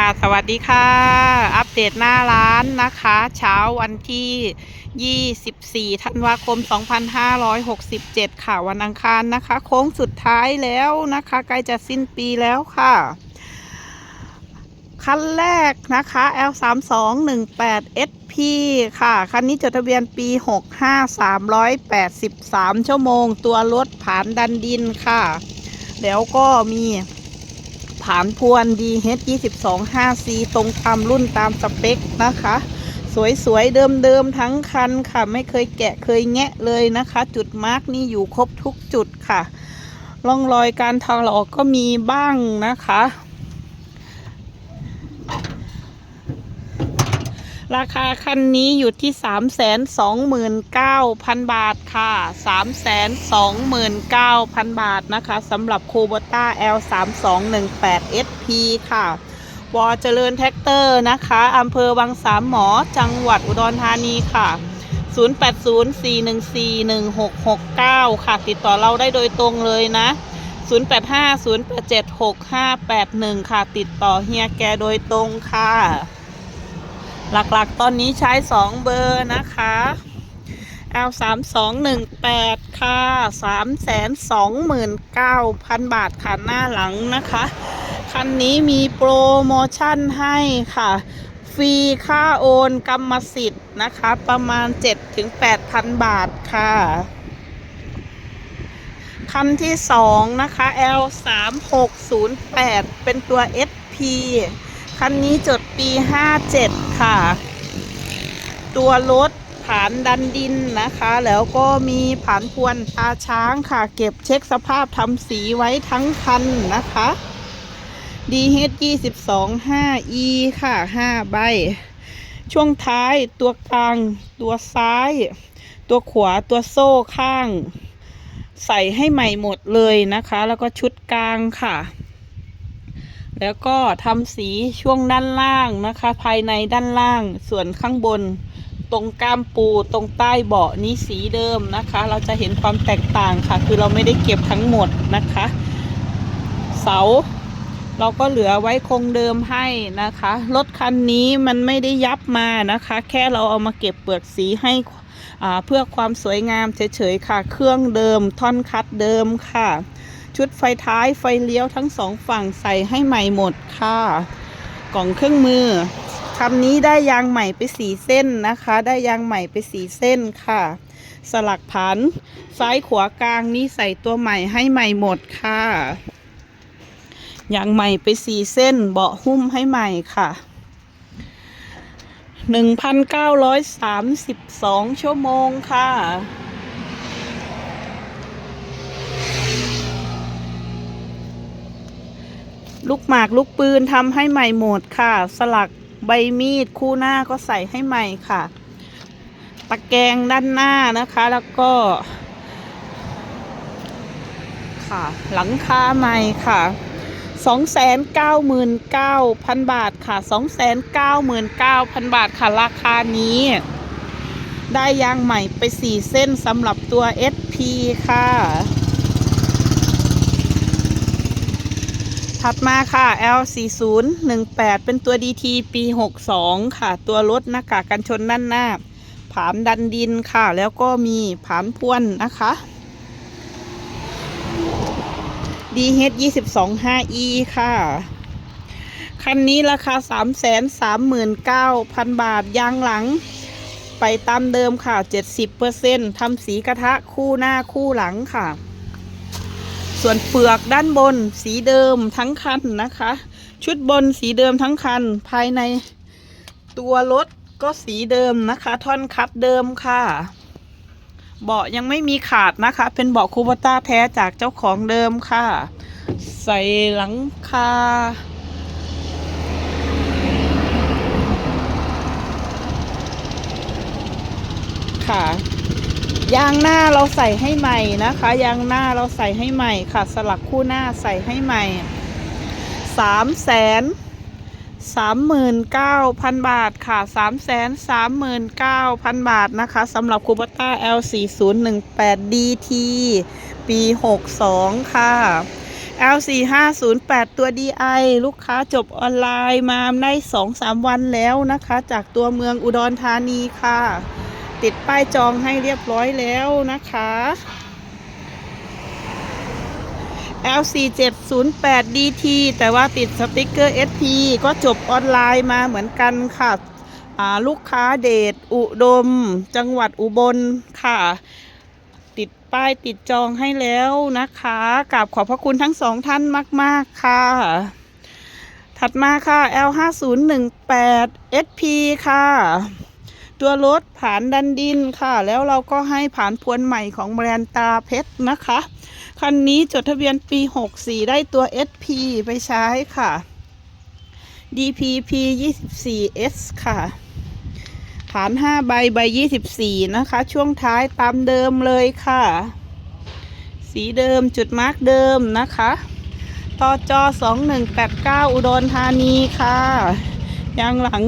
ค่ะ สวัสดีค่ะ อัปเดตหน้าร้านนะคะ เช้าวันที่ 24 ธันวาคม 2567 ค่ะ วันอังคารนะคะ โค้งสุดท้ายแล้วนะคะ ใกล้จะสิ้นปีแล้วค่ะ คันแรกนะคะ L3218 SP ค่ะ คันนี้จดทะเบียนปี 65 383 ชั่วโมง ตัวรถผานดันดินค่ะ แล้วก็มี ผานพวน DH 22 5C ตรงตามรุ่นตามสเปคนะคะ สวยๆ เดิมๆ ทั้งคันค่ะ ไม่เคยแกะเคยแงะเลยนะคะ จุดมาร์กนี่อยู่ครบทุกจุดค่ะ ร่องรอยการถลอกก็มีบ้างนะคะ ราคาคันนี้อยู่ที่ 329,000 บาทค่ะ 329,000 บาทนะคะสำหรับคูโบต้า L3218 SP ค่ะวอเจริญแท็กเตอร์นะคะอำเภอวังสามหมอ จังหวัดอุดรธานีค่ะ 0804141669 ค่ะ ติดต่อเราได้โดยตรงเลยนะ 0850876581 ค่ะ ติดต่อเฮียแกโดยตรงค่ะ หลักๆ ตอนนี้ใช้ 2 เบอร์นะคะ L 3 2 1 8ค่ะ3 2 9 0 0 0 บาทค่ะหน้าหลังนะคะ คันนี้มีโปรโมชั่นให้ค่ะ ฟรีค่าโอนกรรมสิทธิ์นะคะ ประมาณ 7-8,000 บาทค่ะ คันที่ 2 นะคะ L 3 6 0 8เป็นตัว SP คันนี้จดปี 57 ค่ะ ตัวรถผานดันดินนะคะ แล้วก็มีผานพวนตาช้างค่ะ เก็บเช็คสภาพทำสีไว้ทั้งคันนะคะ DH 22 5E ค่ะ 5 ใบ ช่วงท้ายตัวกลาง ตัวซ้าย ตัวขวาตัวโซ่ข้าง ใส่ให้ใหม่หมดเลยนะคะ แล้วก็ชุดกลางค่ะ แล้วก็ทำสีช่วงด้านล่างนะคะ ภายในด้านล่าง ส่วนข้างบน ตรงก้ามปูตรงใต้เบาะนี้สีเดิมนะคะ เราจะเห็นความแตกต่างค่ะ คือเราไม่ได้เก็บทั้งหมดนะคะ เสา เราก็เหลือไว้คงเดิมให้นะคะรถคันนี้มันไม่ได้ยับมานะคะ แค่เราเอามาเก็บเปลือกสีให้อ่าเพื่อความสวยงามเฉยๆค่ะ เครื่องเดิมท่อนคัดเดิมค่ะ ชุดไฟท้ายไฟเลี้ยวทั้งสองฝั่งใส่ให้ใหม่หมดค่ะ กล่องเครื่องมือคำนี้ได้ยางใหม่ไปสีเส้นนะคะ ได้ยางใหม่ไปสีเส้นค่ะ สลักผัน ซ้ายขวากลางนี่ใส่ตัวใหม่ให้ใหม่หมดค่ะยางใหม่ไปสีเส้นเบาะหุ้มให้ใหม่ค่ะ1,932ชั่วโมงค่ะ ลูกหมากลูกปืนทำให้ใหม่หมดค่ะ สลักใบมีดคู่หน้าก็ใส่ให้ใหม่ค่ะ ตะแกรงด้านหน้านะคะ แล้วก็ ค่ะ หลังคาใหม่ค่ะ299,000บาทค่ะ299,000บาทค่ะราคานี้ ได้ยางใหม่ไป4เส้นสำหรับตัว SP ค่ะ ถัดมาค่ะ L4018 เป็นตัว DT ปี 62 ค่ะ ตัวรถหน้ากากกันชนด้านหน้า ผานดันดินค่ะ แล้วก็มีผานพวนนะคะ DH 22 5E ค่ะ คันนี้ราคา 339,000 บาท ยางหลัง ไปตามเดิมค่ะ 70%ทำสีกระทะคู่หน้าคู่หลังค่ะ ส่วนเปลือกด้านบนสีเดิมทั้งคันนะคะ ชุดบนสีเดิมทั้งคัน ภายในตัวรถก็สีเดิมนะคะ ท่อนคัดเดิมค่ะเบาะยังไม่มีขาดนะคะ เป็นเบาะคูบต้าแท้จากเจ้าของเดิมค่ะ ใส่หลังคาค่ะ ยางหน้าเราใส่ให้ใหม่นะคะ ยางหน้าเราใส่ให้ใหม่ค่ะ สลักคู่หน้าใส่ให้ใหม่สามแสนสามหมื่นเก้าพันบาทค่ะสามแสนสามหมื่นเก้าพันบาทนะคะสำหรับคูปต้า L 4 0 1 8 DT ปี62ค่ะ L4508 ตัว DI ลูกค้าจบออนไลน์มาได้2-3วันแล้วนะคะ จากตัวเมืองอุดรธานีค่ะ ติดป้ายจองให้เรียบร้อยแล้วนะคะ L4708 DT แต่ว่าติดสติกเกอร์ SP ก็จบออนไลน์มาเหมือนกันค่ะลูกค้าเดชอุดม จังหวัดอุบลค่ะ ติดป้ายติดจองให้แล้วนะคะกราบขอบพระคุณทั้งสองท่านมาก ๆ ค่ะ ถัดมาค่ะ L5018 SP ค่ะ ตัวรถผานดันดินค่ะ แล้วเราก็ให้ผ่านพวนใหม่ของแบรนด์ตาเพชรนะคะ คันนี้จดทะเบียนปี 64 ได้ตัว SP ไปใช้ค่ะ DPP 24S ค่ะ ฐาน 5 ใบใบ 24 นะคะ ช่วงท้ายตามเดิมเลยค่ะ สีเดิมจุดมาร์กเดิมนะคะต่อจอ2189 อุดรธานีค่ะ ยางหลัง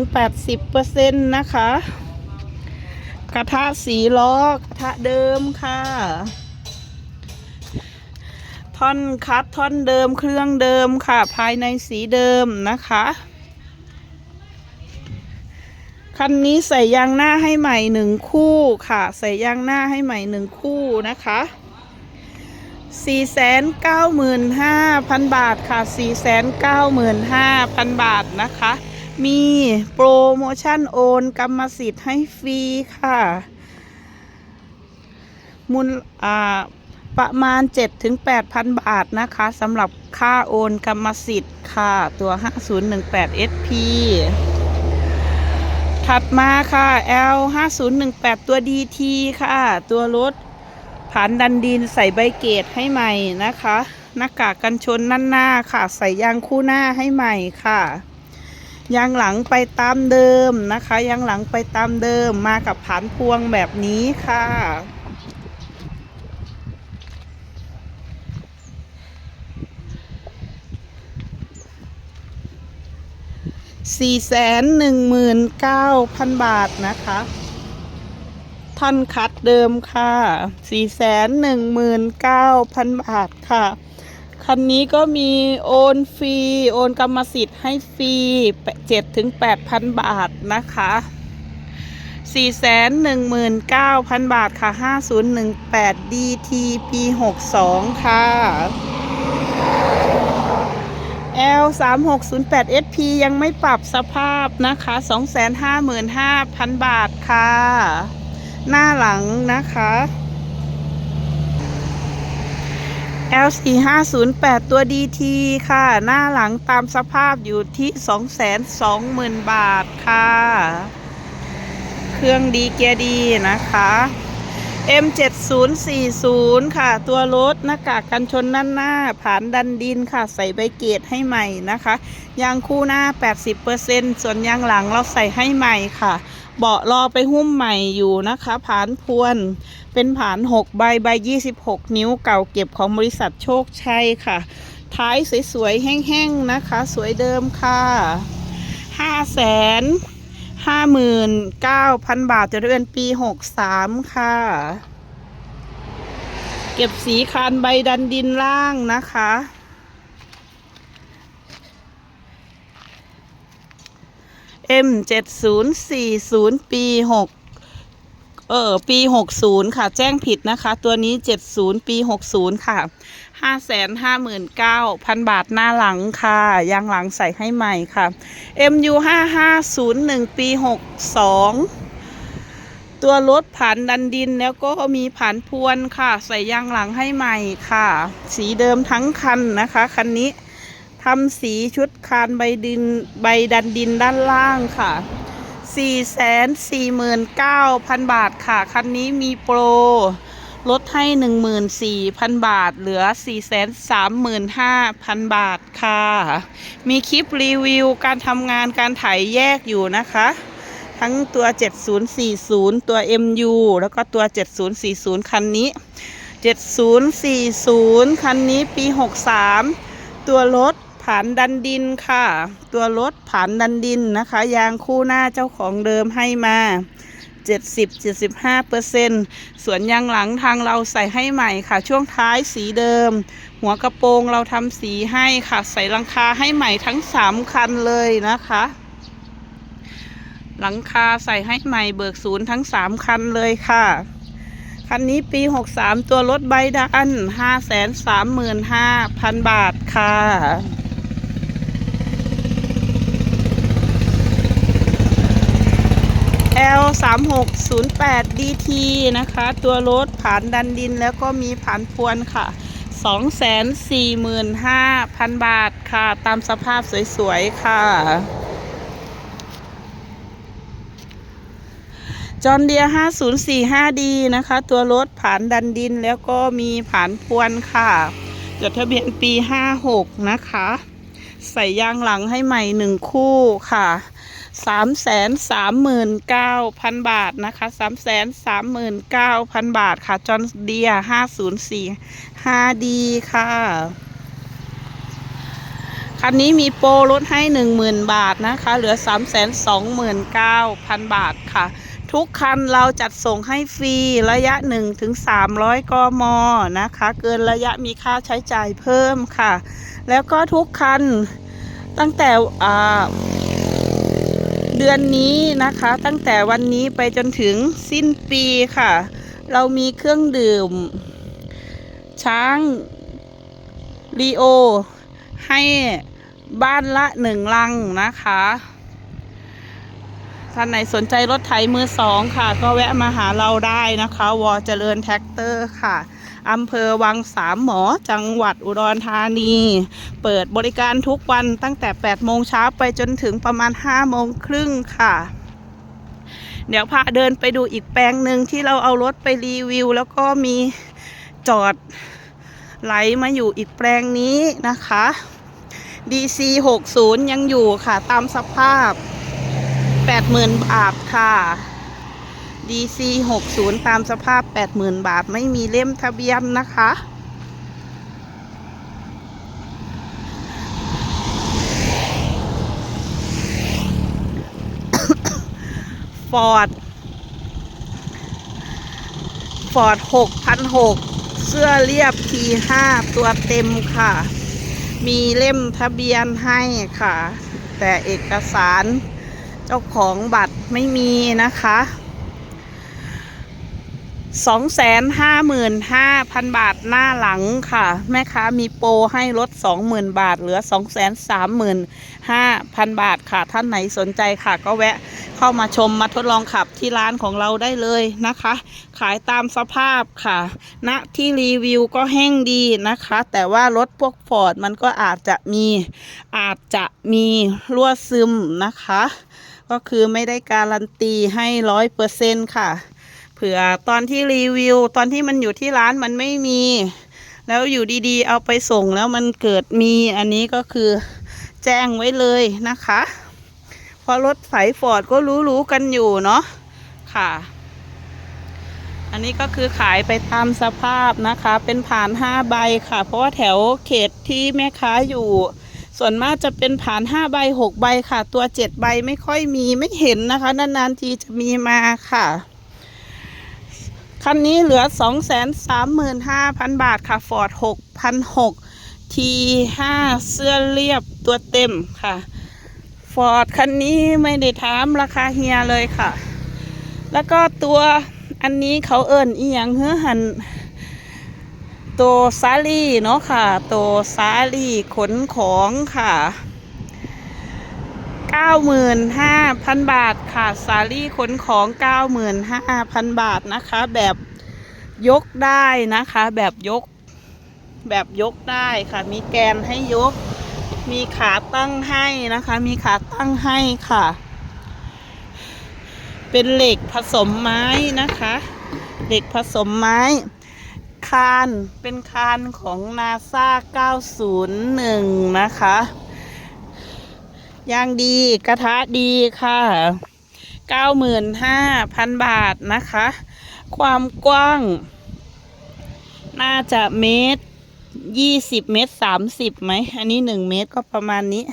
80%นะคะ กระทะสีล้อกระทะเดิมค่ะ ท่อนคัดท่อนเดิมเครื่องเดิมค่ะ ภายในสีเดิมนะคะคันนี้ใส่ยางหน้าให้ใหม่หนึ่งคู่ค่ะ ใส่ยางหน้าให้ใหม่หนึ่งคู่นะคะ495,000 บาทค่ะ 495,000 บาทนะคะ มีโปรโมชั่นโอนกรรมสิทธิ์ให้ฟรีค่ะ มูลอ่าประมาณ 7-8,000 บาทนะคะสำหรับค่าโอนกรรมสิทธิ์ค่ะ ตัว 5018 SP ถัดมาค่ะ L 5018 ตัว DT ค่ะ ตัวรถผ่านดันดินใส่ใบเกตให้ใหม่นะคะ หน้ากากกันชนนั่นหน้าค่ะ ใส่ยางคู่หน้าให้ใหม่ค่ะ ยางหลังไปตามเดิมนะคะยางหลังไปตามเดิมมากับผานพวงแบบนี้ค่ะ สี่แสนหนึ่งหมื่นเก้าพันบาทนะคะ ท่อนคัดเดิมค่ะ สี่แสนหนึ่งหมื่นเก้าพันบาทค่ะ คันนี้ก็มีโอนฟรี โอนกรรมสิทธิ์ให้ฟรีเจ็ดถึงแปดพันบาทนะคะสี่แสนหนึ่งหมื่นเก้าพันบาทค่ะห้าศูนย์หนึ่งแปด DT ปีหกสองค่ะ L 3 6 0 8 SP ยังไม่ปรับสภาพนะคะ 255,000 บาทค่ะ หน้าหลังนะคะ L 4 5 0 8 ตัว DT ค่ะ หน้าหลังตามสภาพอยู่ที่ 220,000 บาทค่ะ เครื่องดีเกียร์ดีนะคะ M7040 ค่ะ ตัวรถหน้ากากกันชนด้านหน้าผ่านดันดินค่ะ ใส่ใบเกตให้ใหม่นะคะ ยางคู่หน้า 80%ส่วนยางหลังเราใส่ให้ใหม่ค่ะ เบาะรอไปหุ้มใหม่อยู่นะคะผานพวน เป็นผาน6ใบใบ26นิ้วเก่าเก็บของบริษัทโชคชัยค่ะ ท้ายสวยๆ แห้งๆ นะคะ สวยเดิมค่ะ5แสนห้าหมื่นเก้าพันบาทจะเดือนปีหกสามค่ะ เก็บสีคานใบดันดินล่างนะคะ M เจ็ดศูนย์สี่ศูนย์ปีหกเออ ปีหกศูนย์ค่ะ แจ้งผิดนะคะ ตัวนี้เจ็ดศูนย์ปีหกศูนย์ค่ะห้าแสนห้าหมื่นเก้าพันบาทหน้าหลังค่ะ ยางหลังใส่ให้ใหม่ค่ะ MU ห้าห้าศูนย์หนึ่งปีหกสองตัวรถผ่านดันดินแล้วก็มีผ่านพวนค่ะ ใส่ยางหลังให้ใหม่ค่ะ สีเดิมทั้งคันนะคะ คันนี้ ทำสีชุดคานใบดินใบดันดินด้านล่างค่ะ 4 4 9 0 0 0 บาทค่ะ คันนี้มีโปร ลดให้ 14,000 บาท เหลือ 435,000 บาทค่ะ มีคลิปรีวิวการทำงานการถ่ายแยกอยู่นะคะ ทั้งตัว 7040 ตัว MU แล้วก็ตัว 7040 คันนี้ 7040 คันนี้ปี 63 ตัวรถ ผ่านดันดินค่ะ ตัวรถผ่านดันดินนะคะ ยางคู่หน้าเจ้าของเดิมให้มา 70-75%ส่วนยางหลังทางเราใส่ให้ใหม่ค่ะ ช่วงท้ายสีเดิม หัวกระโปรงเราทำสีให้ค่ะ ใส่หลังคาให้ใหม่ทั้งสามคันเลยนะคะ หลังคาใส่ให้ใหม่เบิกศูนย์ทั้งสามคันเลยค่ะคันนี้ปี 63 ตัวรถใบดัน 535,000 บาทค่ะ L 3 6 0 8 DT นะคะ ตัวรถผ่านดันดินแล้วก็มีผ่านพวนค่ะ 245,000 บาทค่ะ ตามสภาพสวยๆ ค่ะ จอนเดีย 5045D นะคะ ตัวรถผ่านดันดินแล้วก็มีผ่านพวนค่ะ จดทะเบียนปี 56 นะคะ ใส่ยางหลังให้ใหม่หนึ่งคู่ค่ะ สามแสนสามหมื่นเก้าพันบาทนะคะสามแสนสามหมื่นเก้าพันบาทค่ะจอนเดียห้าศูนย์สี่ห้าดีค่ะ คันนี้มีโปรลดให้หนึ่งหมื่นบาทนะคะ เหลือสามแสนสองหมื่นเก้าพันบาทค่ะ ทุกคันเราจัดส่งให้ฟรีระยะหนึ่งถึงสามร้อยกมนะคะ เกินระยะมีค่าใช้จ่ายเพิ่มค่ะ แล้วก็ทุกคันตั้งแต่อ่า เดือนนี้นะคะ ตั้งแต่วันนี้ไปจนถึงสิ้นปีค่ะ เรามีเครื่องดื่ม ช้างรีโอ ให้บ้านละหนึ่งลังนะคะ ท่านไหนสนใจรถไถมือสองค่ะ ก็แวะมาหาเราได้นะคะ วอเจริญแท็กเตอร์ค่ะ อำเภอวังสามหมอจังหวัดอุดรธานี เปิดบริการทุกวันตั้งแต่ 8 โมงเช้าไปจนถึงประมาณ 5 โมงครึ่งค่ะ เดี๋ยวพาเดินไปดูอีกแปลงหนึ่งที่เราเอารถไปรีวิว แล้วก็มีจอดไหลมาอยู่อีกแปลงนี้นะคะ DC 60ยังอยู่ค่ะตามสภาพ 80,000 บาทค่ะ DC 60 ตามสภาพ 80,000 บาท ไม่มีเล่มทะเบียนนะคะ ฟอร์ด ฟอร์ด 6,006 เสื้อเรียบ T5 ตัวเต็มค่ะ มีเล่มทะเบียนให้ค่ะ แต่เอกสารเจ้าของบัตรไม่มีนะคะ 255,000 บาทหน้าหลังค่ะ แม่ค้ามีโปรให้ลด 20,000 บาท เหลือ 235,000 บาทค่ะ ท่านไหนสนใจค่ะ ก็แวะเข้ามาชมมาทดลองขับที่ร้านของเราได้เลยนะคะ ขายตามสภาพค่ะณที่รีวิวก็แห้งดีนะคะ แต่ว่ารถพวกฟอร์ดมันก็อาจจะมีอาจจะมีรั่วซึมนะคะ ก็คือไม่ได้การันตีให้ร้อยเปอร์เซ็นค่ะ ผื่อตอนที่รีวิว ตอนที่มันอยู่ที่ร้านมันไม่มี แล้วอยู่ดีๆ เอาไปส่งแล้วมันเกิดมีอันนี้ก็คือแจ้งไว้เลยนะคะเพราะรถไฟฟอร์ดก็รู้ๆกันอยู่เนาะค่ะ อันนี้ก็คือขายไปตามสภาพนะคะ เป็นผ่านห้าใบค่ะ เพราะว่าแถวเขตที่แม่ค้าอยู่ ส่วนมากจะเป็นผ่านห้าใบหกใบค่ะ ตัวเจ็ดใบไม่ค่อยมีไม่เห็นนะคะนานๆทีจะมีมาค่ะ คันนี้เหลือ 235,000 บาทค่ะฟอร์ด6,006 T5 เสื้อเรียบตัวเต็มค่ะฟอร์ดคันนี้ไม่ได้ถามราคาเฮียเลยค่ะ แล้วก็ตัวอันนี้เขาเอิญอีหยังเฮือหันตัวซาลี่เนาะค่ะ ตัวซาลี่ขนของค่ะ 95,000 บาทค่ะซาลี่ขนของ 95,000 บาทนะคะ แบบยกได้นะคะ แบบยก แบบยกได้ค่ะ มีแกนให้ยก มีขาตั้งให้นะคะ มีขาตั้งให้ค่ะ เป็นเหล็กผสมไม้นะคะ เหล็กผสมไม้ คานเป็นคานของนาซา901 นะคะ ยางดีกระทะดีค่ะ 95,000 บาทนะคะ ความกว้าง น่าจะเมตร 20 เมตร 30ไหม อันนี้ 1 เมตรก็ประมาณนี้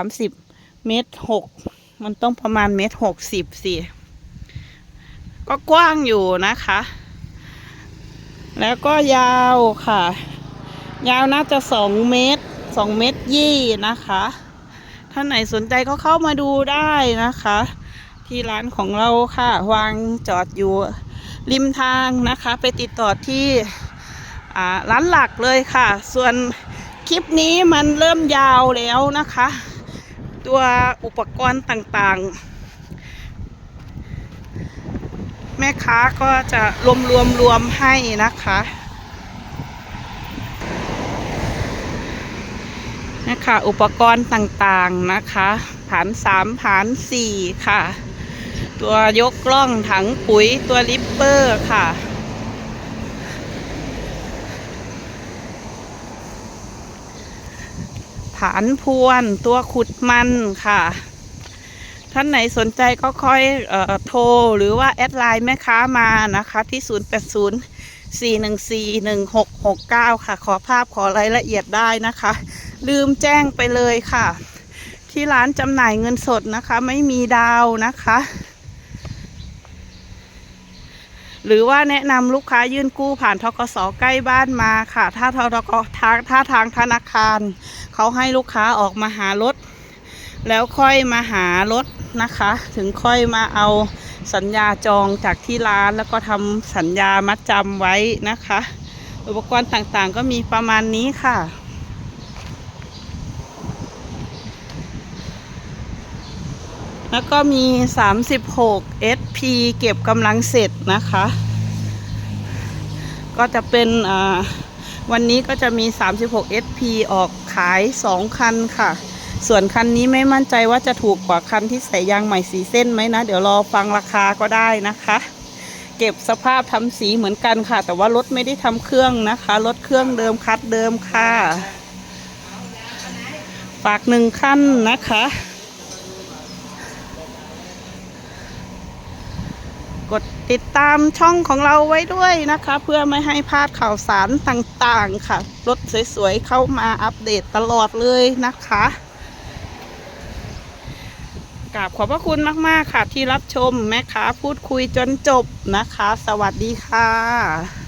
30 เมตร 6 มันต้องประมาณเมตร 60 สิ ก็กว้างอยู่นะคะ แล้วก็ยาวค่ะ ยาวน่าจะสองเมตรสองเมตรยี่นะคะ ท่านไหนสนใจก็เข้ามาดูได้นะคะ ที่ร้านของเราค่ะ วางจอดอยู่ริมทางนะคะ ไปติดต่อที่ร้านหลักเลยค่ะ ส่วนคลิปนี้มันเริ่มยาวแล้วนะคะ ตัวอุปกรณ์ต่างๆ แม่ค้าก็จะรวมรวมรวมๆให้นะคะ นะคะ อุปกรณ์ต่างๆนะคะผานสามผานสี่ค่ะ ตัวยกกล้องถังปุ๋ยตัวลิปเปอร์ค่ะผานพวนตัวขุดมันค่ะ ท่านไหนสนใจก็ค่อยออโทรหรือว่า แอดไลน์แม่ค้ามานะคะ ที่ 080 414 1669 ค่ะ ขอภาพขอรายละเอียดได้นะคะ ลืมแจ้งไปเลยค่ะ ที่ร้านจำหน่ายเงินสดนะคะ ไม่มีดาวนะคะ หรือว่าแนะนำลูกค้ายื่นกู้ผ่านทกสใกล้บ้านมาค่ะ ถ้าททกทางถ้าทางธนาคาร เขาให้ลูกค้าออกมาหารถ แล้วค่อยมาหารถนะคะ ถึงค่อยมาเอาสัญญาจองจากที่ร้านแล้วก็ทำสัญญามัดจำไว้นะคะ อุปกรณ์ต่างๆก็มีประมาณนี้ค่ะ แล้วก็มี 36 SP เก็บกำลังเสร็จนะคะ ก็จะเป็นอ่าวันนี้ก็จะมี 36 SP ออกขาย 2 คันค่ะ ส่วนคันนี้ไม่มั่นใจว่าจะถูกกว่าคันที่ใส่ยางใหม่สีเส้นไหมนะ เดี๋ยวรอฟังราคาก็ได้นะคะ เก็บสภาพทำสีเหมือนกันค่ะ แต่ว่ารถไม่ได้ทำเครื่องนะคะ รถเครื่องเดิมคัดเดิมค่ะ ฝากหนึ่งขั้นนะคะ กดติดตามช่องของเราไว้ด้วยนะคะ เพื่อไม่ให้พลาดข่าวสารต่างๆค่ะ รถสวยๆเข้ามาอัปเดตตลอดเลยนะคะกราบขอบพระคุณมาก ๆ ค่ะที่รับชมแม่ค้าพูดคุยจนจบนะคะ สวัสดีค่ะ